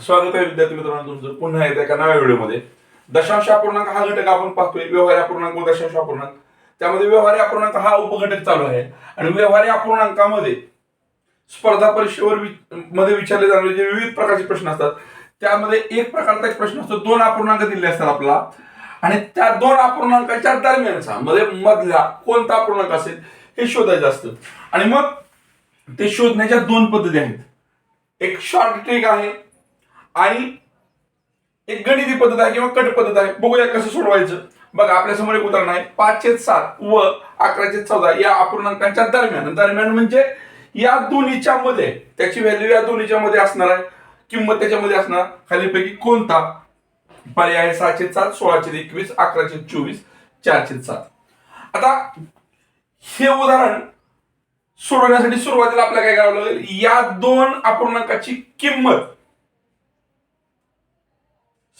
स्वागत आहे विद्यार्थी मित्रांनो तुमचं. पुन्हा एकदा एका नव्या व्हिडिओमध्ये. दशांश अपूर्णांक हा घटक आपण पाहतोय. व्यवहारी अपूर्णांक व दशांश अपूर्णांक. त्यामध्ये व्यवहारी अपूर्णांक हा उपघटक चालू आहे. आणि व्यवहारी अपूर्णांकामध्ये स्पर्धा परीक्षेवर वि- मध्ये विचारले जाणारे जे विविध प्रकारचे प्रश्न असतात त्यामध्ये एक प्रकारचा एक प्रश्न असतो. दोन अपूर्णांक दिले असतात आपला आणि त्या दोन अपूर्णांकाच्या दरम्यानचा मध्ये मधला कोणता अपूर्णांक असेल हे शोधायचं असतं. आणि मग ते शोधण्याच्या दोन पद्धती आहेत. एक शॉर्ट ट्रिक आहे. आणि एक गणिती पद्धत आहे किंवा कट पद्धत आहे. बघूया कसं सोडवायचं. बघा आपल्यासमोर एक उदाहरण आहे. पाचशे सात व अकराशे चौदा या अपूर्णांकांच्या दरम्यान. दरम्यान म्हणजे या दोन्हीच्या मध्ये त्याची व्हॅल्यू या दोन्हीच्या मध्ये असणार आहे. किंमत त्याच्यामध्ये असणार. खालीपैकी कोणता? पर्याय आहे सहाशे सात सोळाशे एकवीस अकराशे चोवीस चारशे सात. आता हे उदाहरण सोडवण्यासाठी सुरुवातीला आपल्याला काय करावं लागेल? या दोन अपूर्णांकाची किंमत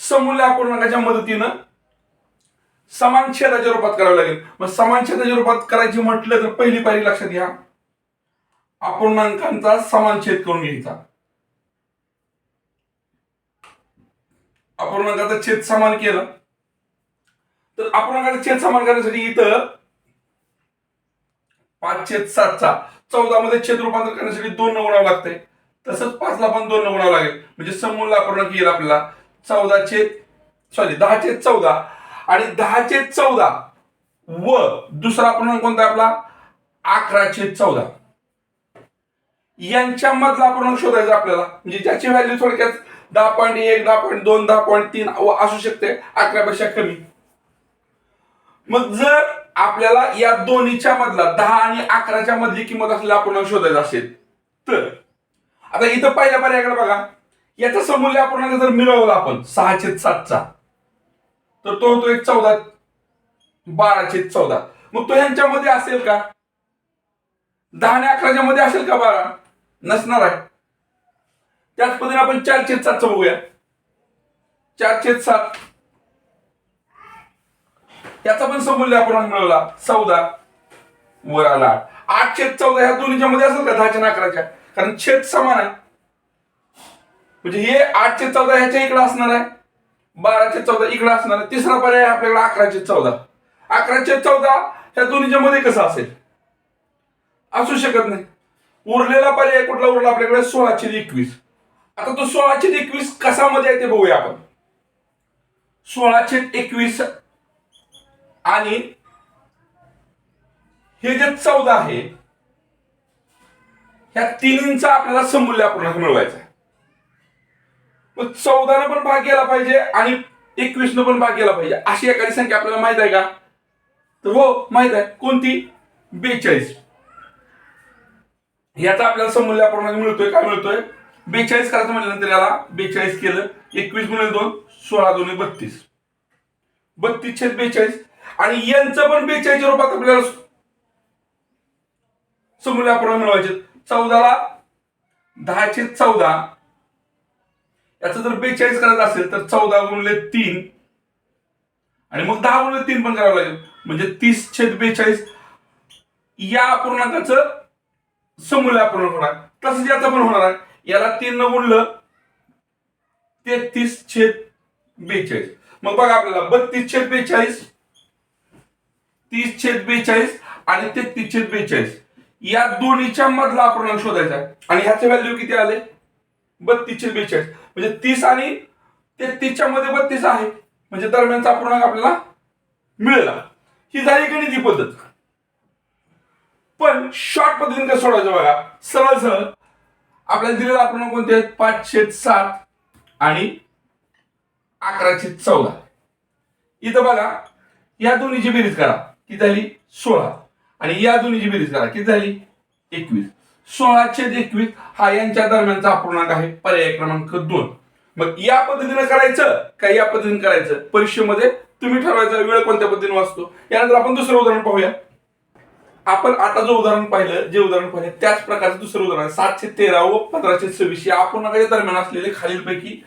समूल्य अपूर्णांकाच्या मदतीनं समान छेदाच्या रूपात करावं लागेल. मग समान छेदाच्या रूपात करायची म्हटलं तर पहिली पायरी लक्षात घ्या. अपूर्णांकांचा समान छेद करून घ्यायचा. अपूर्णांकाचा छेद समान केलं. तर अपूर्णांकाचा छेद समान करण्यासाठी इथं पाच छेद सातचा चौदा मध्ये छेद रूपांतर करण्यासाठी दोन न गुणावं लागतंय तसंच पाचला पण दोन गुणावं लागेल. म्हणजे समूल अपूर्णांक येईल आपल्याला. चौदाचे सॉरी दहा चौदा. आणि दहाचे चौदा व दुसरा प्रणाम कोणता आपला? अकरा चौदा. यांच्या मधला अपूर्णांक शोधायचा आपल्याला. म्हणजे ज्याची व्हॅल्यू थोडक्यात दहा पॉईंट एक दहा पॉईंट दोन दहा पॉईंट तीन असू शकते अकरापेक्षा कमी. मग जर आपल्याला या दोन्हीच्या मधला दहा आणि अकराच्या मधली किंमत असलेला आपण शोधायचा असेल तर आता इथं पहिल्या पर्यायाकडे बघा. याचा समूल्य अपूर्णांक जर मिळवला आपण सहाशे सातचा तर तो होतो एक चौदा बाराशे चौदा. मग तो ह्यांच्यामध्ये असेल का? दहा आणि अकराच्या मध्ये असेल का बारा? नसणार आहे. त्याच पद्धतीने आपण चारशे सात सातचं बघूया. चारशे सात. याचा पण समूल्य अपूर्णांक मिळवला. चौदा वर आला. आठशे चौदा ह्या दोन्हीच्या मध्ये असेल का? दहाच्या अकराच्या. कारण छेद समान आहे. म्हणजे हे आठ चौदा ह्याच्या इकडे असणार आहे. बारा चौदा इकडे असणार आहे. तिसरा पर्याय आपल्याकडे अकरा चौदा. अकराचे चौदा ह्या दोन्हीच्या मध्ये कसं असेल? असू शकत नाही. उरलेला पर्याय कुठला उरला? आपल्याकडे सोळाशे एकवीस. आता तो सोळाशे एकवीस कसा मध्ये आहे ते बघूया आपण. सोळाशे एकवीस आणि हे जे चौदा आहे ह्या तिन्हींचा आपल्याला समूल्य अपूर्णांक मिळवायचा मग चौदानं पण भाग गेला पाहिजे आणि एकवीसनं पण भाग गेला पाहिजे. अशी एखादी संख्या आपल्याला माहीत आहे का? तर हो माहीत आहे. कोणती? बेचाळीस. याचा आपल्याला समूल्य मिळतोय. काय मिळतोय? बेचाळीस करायचं म्हटल्यानंतर याला बेचाळीस केलं. एकवीस गुणिले दोन सोळा दोन बत्तीस. बत्तीस छेद बेचाळीस. आणि यांचं पण बेचाळीस रूपात आपल्याला समूल्य मिळवायचे चौदाला दहा छेद चौदा. याचं जर बेचाळीस करायचं असेल तर चौदा गुणले तीन. आणि मग दहा गुणले तीन पण करावं लागेल. म्हणजे तीस छेद बेचाळीस. या अपूर्णांकाचं समूल अपूर्णांक होणार. तसंच याचं पण होणार आहे. याला तीन न गुणलं तेहतीस छेद बेचाळीस. मग बघा आपल्याला बत्तीस छेद बेचाळीस तीस छेद बेचाळीस आणि तेहतीस छेद बेचाळीस. या दोन्हीच्या मधला अपूर्णांक शोधायचा आहे. आणि ह्याचे व्हॅल्यू किती आले? बत्तीसशे बेचाळीस. म्हणजे तीस आणि तेहतीसच्या मध्ये बत्तीस आहे. म्हणजे दरम्यानचा पूर्णांक आपल्याला मिळेला. ही झाली गणिती पद्धत. पण शॉर्ट पद्धतीने कसं सोडायचं बघा? सरळ सरळ. आपल्याला दिलेला अपूर्णांक कोणते आहेत? पाचशे सात आणि अकराशे चौदा. इथं बघा या दोन्हीची बेरीज करा. किती झाली? सोळा. आणि या दोन्हीची बेरीज करा. किती झाली? एकवीस. सोळाशे एकवीस हा यांच्या दरम्यानचा अपूर्णांक आहे. पर्याय क्रमांक दोन. मग या पद्धतीने करायचं का या पद्धतीने करायचं? परीक्षेमध्ये तुम्ही ठरवायचं वेळ कोणत्या पद्धतीने वाचतो? यानंतर आपण दुसरं उदाहरण पाहूया. आपण आता जो उदाहरण पाहिलं जे उदाहरण पाहिलं त्याच प्रकारचं दुसरं उदाहरण. आहे. सातशे तेरा व पंधराशे सव्वीस या अपूर्णांकाच्या दरम्यान असलेले खालीलपैकी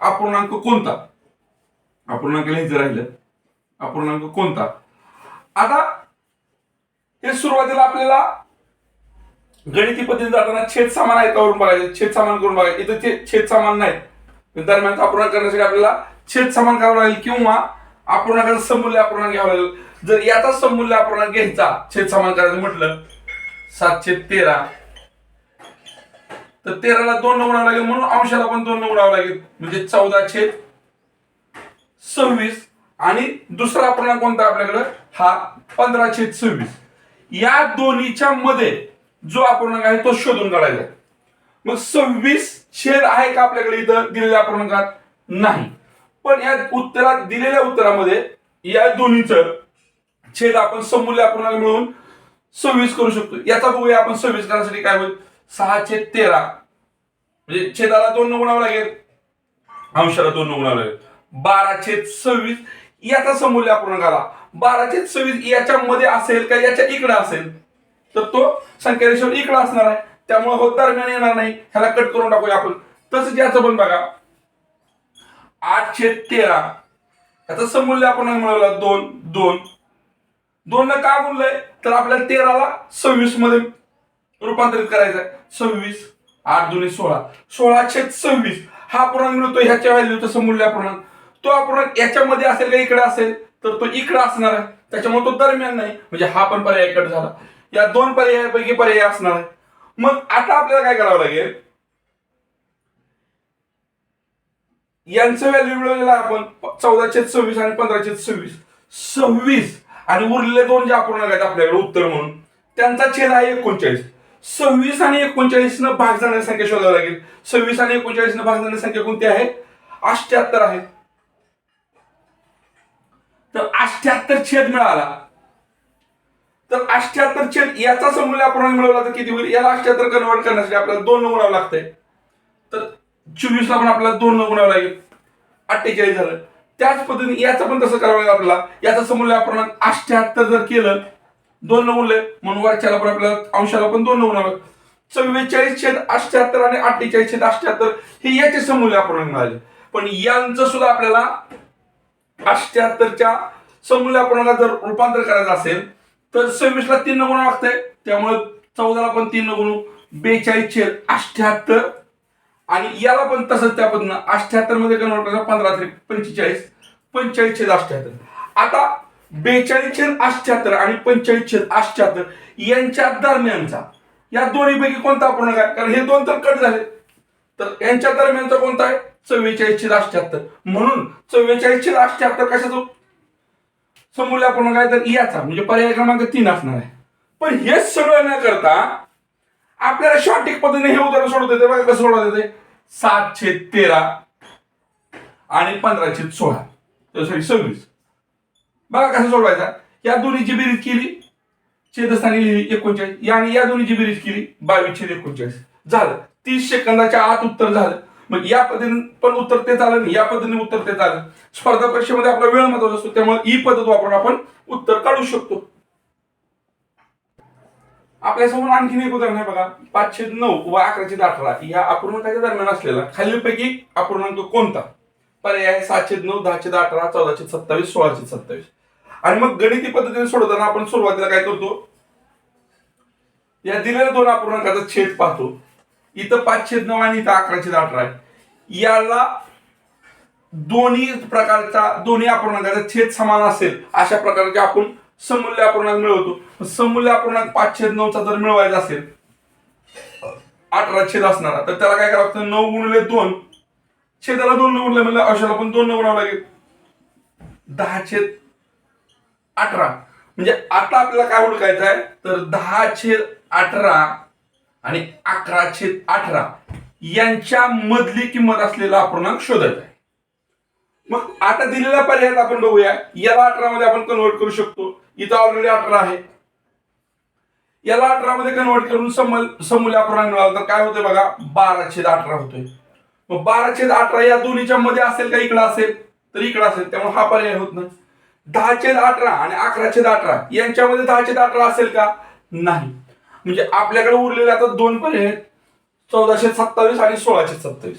अपूर्णांक कोणता? अपूर्णांक लिहायचं राहिलं. अपूर्णांक कोणता? आता हे सुरुवातीला आपल्याला गणिती पद्धतीने जाताना छेद सामान आहे त्यावरून बघायचं? छेद सामान करून बघायचं इथं छेद छेद सामान नाही दरम्यानचा अपूर्णांक करण्यासाठी आपल्याला छेद सामान करावं लागेल किंवा अपूर्णांकाचं समूल्य अपूर्णांक घ्यावं लागेल. जर याचा समूल्य अपूर्णांक घ्यायचा छेद सामान करायचं म्हटलं सातशे तेरा. तर तेराला दोन न गुणावं लागेल म्हणून अंशाला पण दोन न गुणावं लागेल. म्हणजे चौदा छेद सव्वीस. आणि दुसरा अपूर्णांक कोणता आपल्याकडं? हा पंधरा छेद सव्वीस. या दोन्हीच्या मध्ये जो अपूर्णांक आहे तो शोधून काढायचा मग सव्वीस छेद आहे का आपल्याकडे इथं दिलेल्या अपूर्णांकात? नाही. पण या उत्तरात दिलेल्या उत्तरामध्ये या दोन्हीचं छेद आपण समूल्य अपूर्णांक मिळून सव्वीस करू शकतो. याचा बघूया आपण सव्वीस करण्यासाठी काय होईल? सहा छेद तेरा. म्हणजे छेदाला दोन न गुणावं लागेल. अंशाला दोन न गुणावं लागेल. बारा छेद सव्वीस याचा समूल्य अपूर्णांक आला बारा छेद सव्वीस याच्यामध्ये असेल का? याच्या इकडे असेल. तर तो संख्या रेषेवर इकडे असणार आहे. त्यामुळे हो दरम्यान येणार नाही. ह्याला कट करून टाकूया आपण. तसंच याचं पण बघा. आठशे तेरा. याचं समूल्य आपण मिळवलं. दोन दोन. दोन न का गुणलंय? तर आपल्याला तेराला सव्वीसमध्ये रूपांतरित करायचं आहे सव्वीस आठ दोन्ही सोळा. सोळा छेद सव्वीस. हा अपूर्णांक मिळतो ह्याच्या व्हॅल्यूचा समूल्य अपूर्णांक तो अपूर्णांक याच्यामध्ये असेल का इकडे असेल तर तो इकडे असणार आहे. त्याच्यामुळे तो दरम्यान नाही. म्हणजे हा पण पर्याय कट झाला. या दोन पर्यायापैकी पर्याय असणार आहे. मग आता आपल्याला काय करावं लागेल? यांचं व्हॅल्यू मिळवलेलं आहे आपण चौदा सव्वीस आणि पंधराशे सव्वीस. सव्वीस आणि उरलेले दोन जे अपूर्णांक आहेत आपल्याकडे उत्तर म्हणून त्यांचा छेद आहे एकोणचाळीस. सव्वीस आणि एकोणचाळीस न भाग जाणारी संख्या शोधावी लागेल. सव्वीस आणि एकोणचाळीस न भाग जाणारी संख्या कोणती आहे? अष्ट्याहत्तर आहे. तर अष्ट्याहत्तर छेद मिळाला. तर अष्ट्याहत्तर छेद याचा समूल्य आपण मिळवला तर किती होईल? याला अष्ट्याहत्तर कन्वर्ट करण्यासाठी आपल्याला दोन न गुणावं लागतंय तर चोवीसला पण आपल्याला दोन न गुणावं लागेल. अठ्ठेचाळीस झालं. त्याच पद्धतीने याचं पण तसं करावं लागेल आपल्याला. याचा समूल्य आपण अष्ट्याहत्तर जर केलं दोन न म्हणून वरच्याला पण आपल्याला अंशाला पण दोन न चव्वेचाळीस छेद अष्ट्याहत्तर आणि अठ्ठेचाळीस छेद अष्ट्याहत्तर हे याचे समूल्य आपण मिळाले. पण यांचं सुद्धा आपल्याला अष्ट्याहत्तरच्या समूल्य अपूर्णांकात जर रूपांतर करायचं असेल तर सव्वीसला तीन गुण लागतंय. त्यामुळे चौदाला पण तीन गुण बेचाळीस छेद अष्ट्याहत्तर आणि याला पण तसंच त्या पद्धतीनं अष्ट्याहत्तरमध्ये कन्वर्ट करायचं पंधरा तरी पंचेचाळीस. पंचेचाळीस छेद अष्ट्याहत्तर आता बेचाळीस छेद अष्ट्याहत्तर आणि पंचेचाळीस छेद अष्ट्याहत्तर यांच्या दरम्यानचा या दोन्हीपैकी कोणता अपूर्ण काय? कारण हे दोन तर कट झाले. तर यांच्या दरम्यानचा कोणता आहे? चव्वेचाळीस छेद अष्ट्याहत्तर म्हणून चव्वेचाळीस छेद अष्ट्याहत्तर कशाचं? समूल्य आपण काय तर याचा म्हणजे पर्याय क्रमांक तीन असणार आहे. पण हे सगळं न करता आपल्याला शॉर्टिक पद्धतीने हे उदाहरण सोडवता येते बघा कसं सोडवता येते सात छेद तेरा आणि पंधरा छेद सोळा. सॉरी सव्वीस. बघा कसं सोडवायचा. या दोन्हीची बेरीज केली छेदस्थानी लिहिली एकोणचाळीस. या आणि या दोन्हीची बेरीज केली बावीस छेद एकोणचाळीस. झालं. तीस सेकंदाच्या आत उत्तर झालं. मग या पद्धतीने पण उत्तर ते झालं या पद्धतीने उत्तर ते झालं स्पर्धा परीक्षेमध्ये आपला वेळ महत्त्वाचा असतो त्यामुळे ई पद्धत वापरून आपण उत्तर काढू शकतो. आपल्यासमोर आणखीन एक उदाहरण आहे बघा पाचशे नऊ व अकराशे अठरा या अपूर्णांकाच्या दरम्यान असलेला खालीलपैकी अपूर्णांक कोणता? पर्याय सातशे नऊ दहाशे अठरा चौदाशे सत्तावीस सोळाशे सत्तावीस. आणि मग गणिती पद्धतीने सोडवताना आपण सुरुवातीला काय करतो? या दिलेल्या दोन अपूर्णांकाचा छेद पाहतो. इथं पाचशे नऊ आणि इथं अकराशे अठरा आहे. याला दोन्ही प्रकारचा दोन्ही अपूर्णांकाचा छेद समान असेल अशा प्रकारचे आपण समूल्य अपूर्णांक मिळवतो. समूल्य अपूर्णांक छेद नऊचा जर मिळवायचा असेल अठरा छेद असणारा तर त्याला काय करावं लागतं? नऊ गुणले दोन. छेदाला दोन न गुणले म्हणजे अशाला पण दोन न गुणावं लागेल. दहा छेद अठरा. म्हणजे आता आपल्याला काय ओळखायचं आहे? तर दहा छेद अठरा आणि अकरा छेद अठरा यांच्या मधली किंमत असलेला अपूर्णांक शोधायचा आहे. मग आता दिलेला पर्याय आपण बघूया. याला अठरा मध्ये आपण कन्वर्ट करू शकतो. इथं ऑलरेडी अठरा आहे. याला अठरा मध्ये कन्वर्ट करून समल समूल्य अपूर्णांक मिळाला तर काय होतंय बघा? बारा छेद अठरा होतोय. मग बारा छेद अठरा या दोन्हीच्या मध्ये असेल का? इकडं असेल. तर इकडं असेल. त्यामुळे हा पर्याय होत नाही. दहा छेद अठरा आणि अकरा छेद अठरा यांच्यामध्ये दहा छेद अठरा असेल का? नाही. म्हणजे आपल्याकडे उरलेले आता दोन पर्याय आहेत. चौदाशे सत्तावीस आणि सोळाशे सत्तावीस.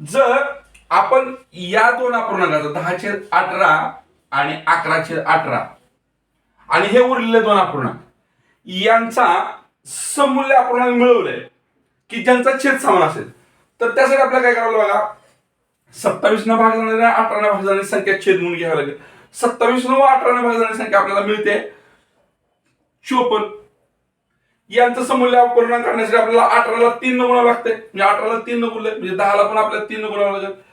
जर आपण या दोन अपूर्णांकाचा दहा छेद अठरा आणि अकरा छेद अठरा. आणि हे उरलेले दोन अपूर्णांक. यांचा समूल्य अपूर्णांक मिळवले की ज्यांचा छेद समान असेल. तर त्यासाठी आपल्याला काय करावं बघा. सत्तावीस न भाग जाणाऱ्या अठरा न भाग जाणारी संख्या छेद म्हणून घ्यावी लागेल. सत्तावीस न व अठरा न भाग जाणारी संख्या आपल्याला मिळते. चोपन्न. यांचं समूल्य अपूर्णांक करण्यासाठी आपल्याला अठराला तीन न गुणावं लागतंय म्हणजे अठराला तीन न गुणले म्हणजे दहाला पण आपल्याला तीन न गुणावं लागेल.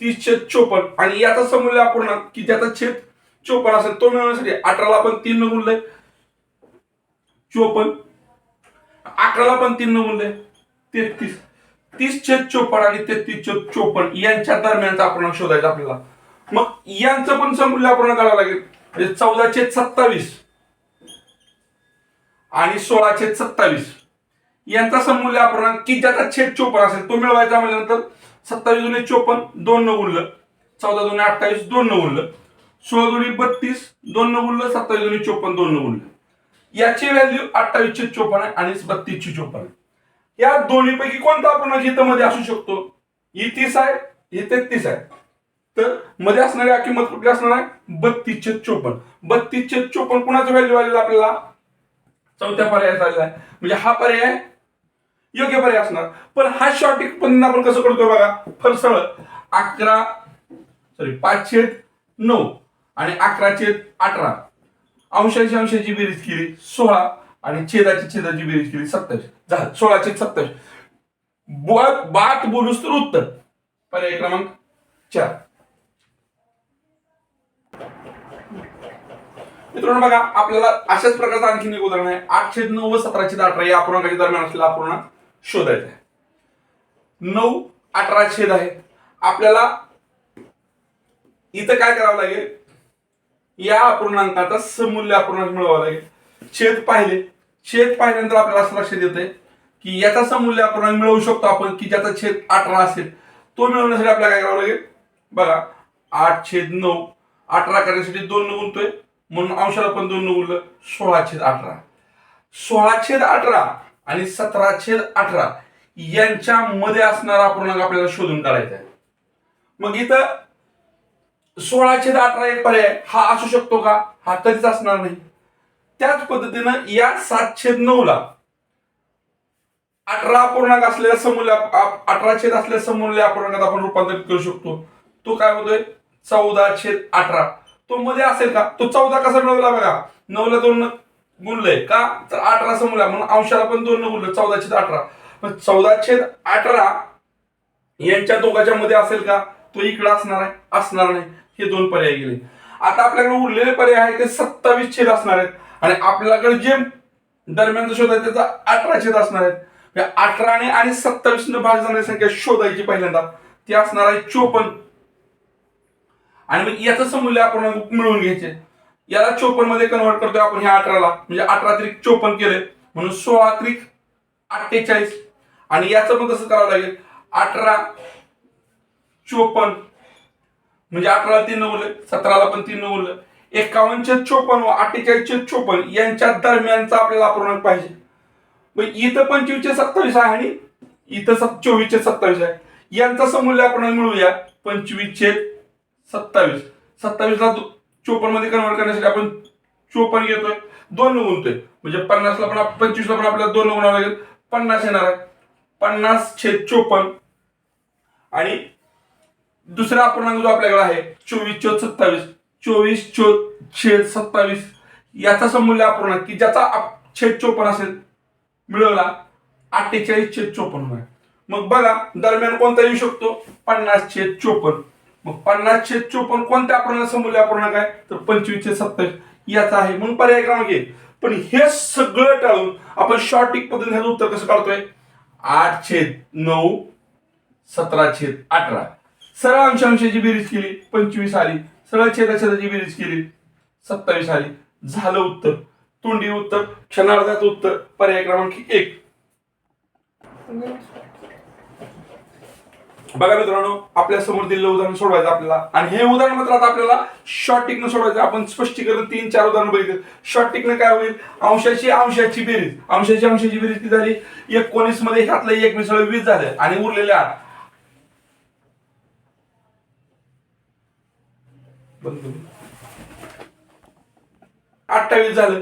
तीस छेद चोपन्न. आणि याचा समूल्य अपूर्णांक की ज्याचा छेद चोपन्न असेल तो मिळवण्यासाठी अठराला आपण तीन न गुणले चोपन्न. अकराला पण तीन न गुणले तेहतीस. तीस छेद चोपन्न आणि तेहतीस छेद चोपन्न यांच्या दरम्यानचा अपूर्णांक शोधायचा आपल्याला. मग यांचं पण समूल्य अपूर्णांक काढावं लागेल. म्हणजे चौदा छेद सत्तावीस आणि सोळा छेद सत्तावीस. यांचा समूल्य अपूर्णांक की ज्याचा छेद चोपन्न असेल तो मिळवायचा म्हणल्यानंतर सत्तावीस दोन्ही चोपन्न दोन न उरलं. चौदा दोन्ही अठ्ठावीस दोन न उरलं. सोळा दोन्ही बत्तीस दोन न उरलं. सत्तावीस दोन्ही चोपन्न दोन न उरलं. याची व्हॅल्यू अठ्ठावीस चोपन्न आहे आणि बत्तीसशे चोपन्न आहे. या दोन्हीपैकी कोणता आपण इथं मध्ये असू शकतो? ही तीस आहे ही तेहतीस आहे. तर मध्ये असणारी किंमत कुठली असणार आहे बत्तीसचे चोपन्न. बत्तीस चोपन्न कुणाचं व्हॅल्यू आलेलं आपल्याला? चौथ्या पर्याय आलेला आहे. म्हणजे हा पर्याय योग्य पर्याय असणार. पण हा शॉर्ट पद्धतीने आपण कसं करतोय बघा. फरसळ अकरा सॉरी पाच छेद नऊ आणि अकरा छेद अठरा. अंशाची अंशाची बेरीज केली सोळा आणि छेदाची छेदाची बेरीज केली सत्तावीस. झालं. सोळा छेद सत्तावीस. बुवा- बात बोलूस तर उत्तर. पर्याय क्रमांक चार. मित्रांनो बघा आपल्याला अशाच प्रकारचं आणखीन एक उदाहरण आहे. आठ छेद नऊ व सतरा छेद अठरा या अपूर्णांकाच्या दरम्यान असलेला अपूर्णांक. शोधायचं आहे. नऊ अठरा छेद आहे. आपल्याला इथं काय करावं लागेल? या अपूर्णांकाचा समूल्य अपूर्णांक मिळवावा लागेल. छेद पाहिले. छेद पाहिल्यानंतर आपल्याला असं लक्षात येते की याचा समूल्य अपूर्णांक मिळवू शकतो आपण की ज्याचा छेद अठरा असेल. तो मिळवण्यासाठी आपल्याला काय करावं लागेल? बघा आठ छेद नऊ अठरा करण्यासाठी दोन न गुंतोय. म्हणून अंशाला पण दोन न गुणलं सोळा छेद अठरा. सोळा छेद अठरा आणि सतरा छेद अठरा यांच्यामध्ये असणारा अपूर्णांक आपल्याला शोधून काढायचा आहे. मग इथं सोळा छेद अठरा एक पर्याय हा असू शकतो का? हा कधीच असणार नाही. त्याच पद्धतीनं या सात छेद नऊ ला अठरा अपूर्णांक असलेल्या समूल्य अठरा छेद असलेल्या समूल्य अपूर्णांकात आपण रूपांतरित करू शकतो. तो काय होतोय? चौदा छेद अठरा. तो मध्ये असेल का? तो चौदा कसा मिळवला बघा? नऊला दोन गुणलंय का? तर अठरा समूल्य म्हणून अंशाला पण दोन गुणलं चौदा छेद अठरा. पण चौदा छेद अठरा यांच्या दोघांच्या मध्ये असेल का? तो इकडे असणार आहे. असणार नाही. हे दोन पर्याय गेले. आता आपल्याकडे उरलेले पर्याय आहेत ते सत्तावीस छेद असणार आहेत. आणि आपल्याकडे जे दरम्यानचा शोध आहे त्याचा अठरा छेद असणार आहेत. म्हणजे अठराने आणि सत्तावीस न भाग जाणारी संख्या शोधायची पहिल्यांदा. ती असणार आहे चोपन्न. आणि मग याचं समूल्य आपण मिळवून घ्यायचे. याला चोपन्नमध्ये कन्वर्ट करतोय आपण ह्या अठराला. म्हणजे अठरा त्रिक चोपन्न केले म्हणून सोळा त्रिक अठ्ठेचाळीस. आणि याचं पण कसं करावं लागेल? अठरा चोपन्न. म्हणजे अठराला तीन उरले सतराला पण तीन उरलं. एकावन्नशे चोपन्न व अठ्ठेचाळीसचे चोपन्न यांच्या दरम्यानचा आपल्याला अपूर्णांक पाहिजे. मग इथं पंचवीसचे सत्तावीस आहे आणि इथं सत चोवीसचे सत्तावीस आहे. यांचा समूल्य आपण मिळूया पंचवीसशे सत्तावीस. सत्तावीसला चोपन्नमध्ये कन्वर्ट करण्यासाठी आपण चोपन्न घेतोय दोन गुणतोय म्हणजे पन्नासला पण पंचवीसला पण आपल्याला दोन गुणावं लागेल. पन्नास येणार आहे. पन्नास छेद चोपन्न. आणि दुसरा अपूर्णांक जो आपल्याकडे आहे चोवीस चोद सत्तावीस. चोवीस चोद छेद सत्तावीस. याचा समूल्य अपूर्णांक की ज्याचा छेद चोपन्न असेल मिळवला अठ्ठेचाळीस छेद चोपन्न मग बघा दरम्यान कोणता येऊ शकतो? पन्नास छेद चोपन्न. मग पन्नास छेद चोपन्न कोणत्या अपूर्णांक समूल्य अपूर्णांक आहे तर पंचवीस छेद सत्तावीस. याचा आहे. म्हणून पर्याय क्रमांक एक. पण हे सगळं टाळून आपण शॉर्ट टिक पद्धतीने ह्याचं उत्तर कसं काढतोय? आठ छेद नऊ सतरा छेद अठरा. सरळ अंशांशाची बेरीज केली. पंचवीस आली. सरळ छेदाछेदाची बेरीज केली. सत्तावीस आली. झालं उत्तर. तोंडी उत्तर. क्षणार्धाचं उत्तर. पर्याय क्रमांक एक. बघा मित्रांनो आपल्यासमोर दिलेलं उदाहरण सोडवायचं आपल्याला. आणि हे उदाहरण मात्र आता आपल्याला शॉर्ट टिकनं सोडवायचं. आपण स्पष्टीकरण तीन चार उदाहरण बघितलं. शॉर्ट टिकनं काय होईल? अंशाची अंशाची बेरीज. अंशाची अंशाची बेरीज किती झाली? एकोणीसमध्ये ह्यातलं एक मिसळ वीस झालं आणि उरलेले आठ. अठ्ठावीस झालं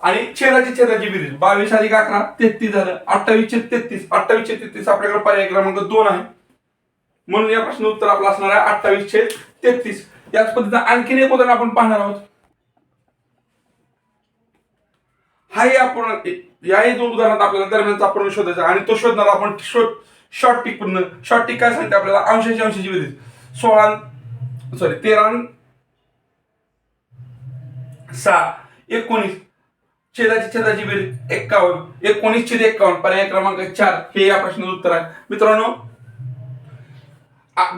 आणि छेदाची छेदाची बेरीज. बावीस अधिक अकरा तेहतीस झालं. अठ्ठावीस तेहतीस. अठ्ठावीसशे तेहतीस आपल्याकडे पर्याय क्रमांक दोन आहे. म्हणून या प्रश्न उत्तर आपलं असणार आहे अठ्ठावीस छेद तेहतीस. याच पद्धतीनं आणखीन एक उदाहरण आपण पाहणार आहोत. हाही आपण याही दोन उदाहरणात आपल्याला दरम्यानचा आपण शोधायचा आणि तो शोधणार आपण शोध शॉर्ट टिक पूर्ण. शॉर्ट टिक काय सांगते आपल्याला? अंशाची अंशाची विधी सोळा सॉरी तेरा सहा. एकोणीस. छेदाची छेदाची बेरीज एक्कावन्न. एकोणीस छेद एक्कावन्न पर्याय क्रमांक चार. हे या प्रश्नाचं उत्तर आहे. मित्रांनो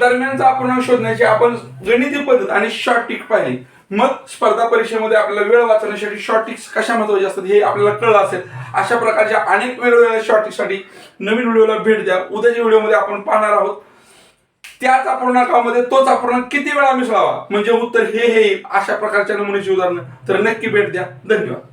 दरम्यानचा आपण शोधण्याची आपण गणिती पद्धत आणि शॉर्ट टिक पाहिली. मग स्पर्धा परीक्षेमध्ये आपल्याला वेळ वाचवण्यासाठी शॉर्ट टिक्स कशा महत्त्वाचे असतात हे आपल्याला कळलं असेल. अशा प्रकारच्या अनेक वेगवेगळ्या शॉर्ट टिकसाठी नवीन व्हिडिओला भेट द्या. उद्याच्या व्हिडिओमध्ये आपण पाहणार आहोत. त्याच अपूर्णांकामध्ये तोच अपूर्णांक किती वेळा मिसळावा? म्हणजे उत्तर हे हे अशा प्रकारच्या नमुन्याची उदाहरणं. तर नक्की भेट द्या. धन्यवाद.